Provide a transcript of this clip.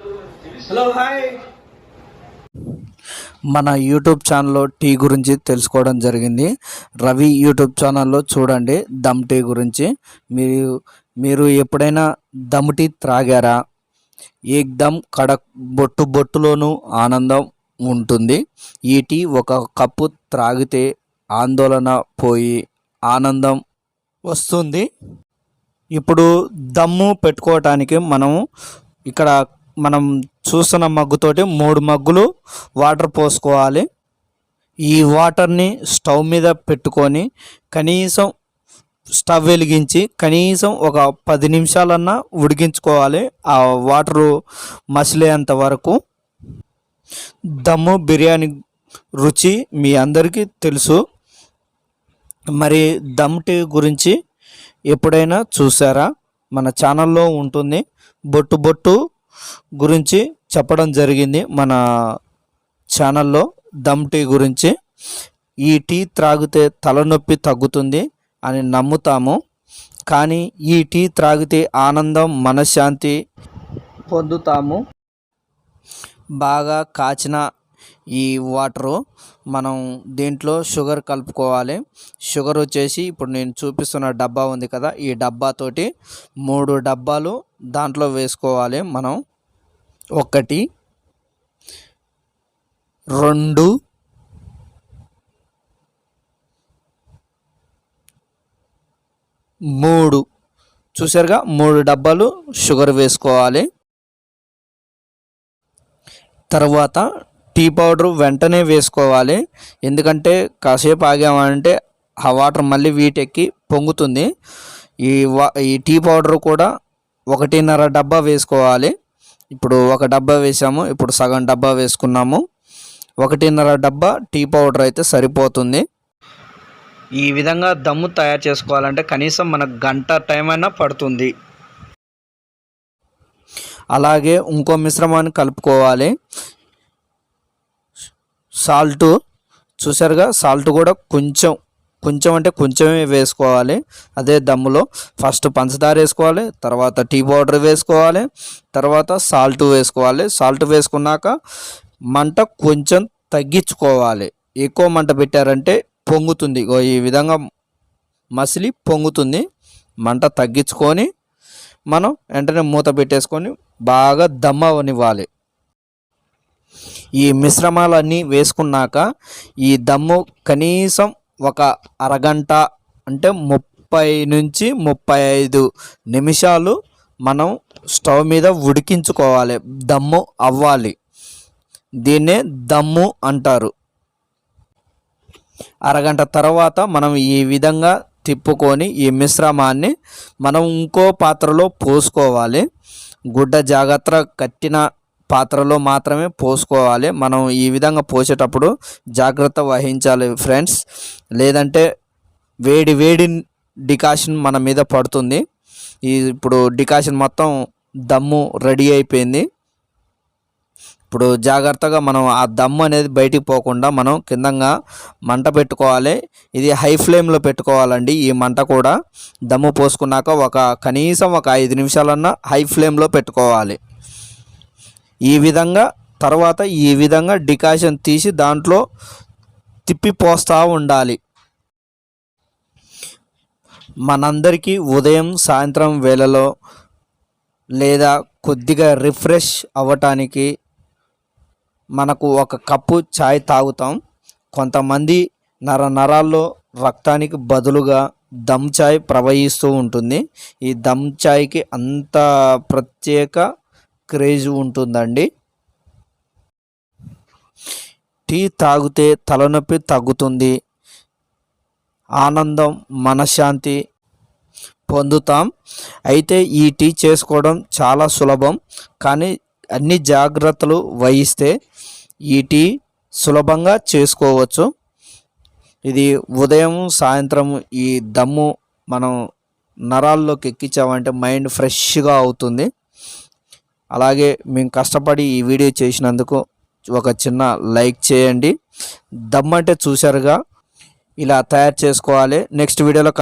Hello hi మన YouTube ఛానల్లో tea గురించి తెలుసుకోవడం జరిగింది. రవి యూట్యూబ్ ఛానల్లో చూడండి దమ్ టీ గురించి. మీరు మీరు ఎప్పుడైనా దమ్ టీ త్రాగారా? ఏక్దమ్ కడక్ బొట్టు బొట్టులోనూ ఆనందం ఉంటుంది. ఈ టీ ఒక కప్పు త్రాగితే ఆందోళన పోయి ఆనందం వస్తుంది. ఇప్పుడు దమ్ము పెట్టుకోవటానికి మనం ఇక్కడ మనం చూస్తున్న మగ్గుతోటి మూడు మగ్గులు వాటర్ పోసుకోవాలి. ఈ వాటర్ని స్టవ్ మీద పెట్టుకొని కనీసం స్టవ్ వెలిగించి కనీసం ఒక పది నిమిషాలన్నా ఉడికించుకోవాలి ఆ వాటరు మసిలేంత వరకు. దమ్ము బిర్యానీ రుచి మీ అందరికీ తెలుసు. మరి దమ్ టీ గురించి ఎప్పుడైనా చూసారా? మన ఛానల్లో ఉంటుంది. బొట్టు బొట్టు గురించి చెప్పడం జరిగింది మన ఛానల్లో దమ్ టీ గురించి. ఈ టీ త్రాగితే తలనొప్పి తగ్గుతుంది అని నమ్ముతాము. కానీ ఈ టీ త్రాగితే ఆనందం మనశ్శాంతి పొందుతాము. బాగా కాచిన ఈ వాటరు మనం దీంట్లో షుగర్ కలుపుకోవాలి. షుగర్ వచ్చేసి ఇప్పుడు నేను చూపిస్తున్న డబ్బా ఉంది కదా ఈ డబ్బాతోటి మూడు డబ్బాలు దాంట్లో వేసుకోవాలి మనం. ఒకటి రెండు మూడు. చూసారుగా మూడు డబ్బాలు షుగర్ వేసుకోవాలి. తర్వాత టీ పౌడర్ వెంటనే వేసుకోవాలి. ఎందుకంటే కాసేపు ఆగామంటే ఆ వాటర్ మళ్ళీ వీటెక్కి పొంగుతుంది. ఈ వా ఈ టీ పౌడర్ కూడా ఒకటిన్నర డబ్బా వేసుకోవాలి. ఇప్పుడు ఒక డబ్బా వేసాము. ఇప్పుడు సగం డబ్బా వేసుకున్నాము. ఒకటిన్నర డబ్బా టీ పౌడర్ అయితే సరిపోతుంది. ఈ విధంగా దమ్ము తయారు చేసుకోవాలంటే కనీసం మనకు గంట టైం అయినా పడుతుంది. అలాగే ఇంకో మిశ్రమాన్ని కలుపుకోవాలి. సాల్ట్ చూసారుగా సాల్ట్ కూడా కొంచెం కొంచెం అంటే కొంచెమే వేసుకోవాలి. అదే దమ్ములో ఫస్ట్ పంచదార వేసుకోవాలి తర్వాత టీ పౌడర్ వేసుకోవాలి తర్వాత సాల్ట్ వేసుకోవాలి. సాల్ట్ వేసుకున్నాక మంట కొంచెం తగ్గించుకోవాలి. ఎక్కువ మంట పెట్టారంటే పొంగుతుంది. ఈ విధంగా మసిలి పొంగుతుంది. మంట తగ్గించుకొని మనం వెంటనే మూత పెట్టేసుకొని బాగా దమ్ అవనివ్వాలి ఈ మిశ్రమాలన్నీ వేసుకున్నాక ఈ దమ్ము కనీసం ఒక అరగంట అంటే ముప్పై నుంచి ముప్పై ఐదు నిమిషాలు మనం స్టవ్ మీద ఉడికించుకోవాలి. దమ్ము అవ్వాలి. దీన్నే దమ్ము అంటారు. అరగంట తర్వాత మనం ఈ విధంగా తిప్పుకొని ఈ మిశ్రమాన్ని మనం ఇంకో పాత్రలో పోసుకోవాలి. గుడ్డ జాగ్రత్త కట్టిన పాత్రలో మాత్రమే పోసుకోవాలి. మనం ఈ విధంగా పోసేటప్పుడు జాగ్రత్త వహించాలి ఫ్రెండ్స్. లేదంటే వేడి వేడి డికాషన్ మన మీద పడుతుంది. ఈ ఇప్పుడు డికాషన్ మొత్తం దమ్ము రెడీ అయిపోయింది. ఇప్పుడు జాగ్రత్తగా మనం ఆ దమ్ము అనేది బయటికి పోకుండా మనం కిందంగా మంట పెట్టుకోవాలి. ఇది హై ఫ్లేమ్లో పెట్టుకోవాలండి ఈ మంట కూడా. దమ్ము పోసుకున్నాక ఒక కనీసం ఒక ఐదు నిమిషాలన్నా హై ఫ్లేమ్లో పెట్టుకోవాలి. ఈ విధంగా తర్వాత ఈ విధంగా డికాషన్ తీసి దాంట్లో తిప్పి పోస్తూ ఉండాలి. మనందరికీ ఉదయం సాయంత్రం వేళలో లేదా కొద్దిగా రిఫ్రెష్ అవ్వటానికి మనకు ఒక కప్పు చాయ్ తాగుతాం. కొంతమంది నర నరాల్లో రక్తానికి బదులుగా దమ్ చాయ్ ప్రవహిస్తూ ఉంటుంది. ఈ దమ్ చాయ్కి అంత ప్రత్యేక క్రేజ్ ఉంటుందండి. టీ తాగితే తలనొప్పి తగ్గుతుంది. ఆనందం మనశ్శాంతి పొందుతాం. అయితే ఈ టీ చేసుకోవడం చాలా సులభం. కానీ అన్ని జాగ్రత్తలు వహిస్తే ఈ టీ సులభంగా చేసుకోవచ్చు. ఇది ఉదయం సాయంత్రం ఈ దమ్ము మనం నరాల్లోకి ఎక్కించామంటే మైండ్ ఫ్రెష్గా అవుతుంది. అలాగే మేము కష్టపడి ఈ వీడియో చేసినందుకు ఒక చిన్న లైక్ చేయండి. దమ్ అంటే చూశారుగా. ఇలా తయారు చేసుకోవాలి. నెక్స్ట్ వీడియోలో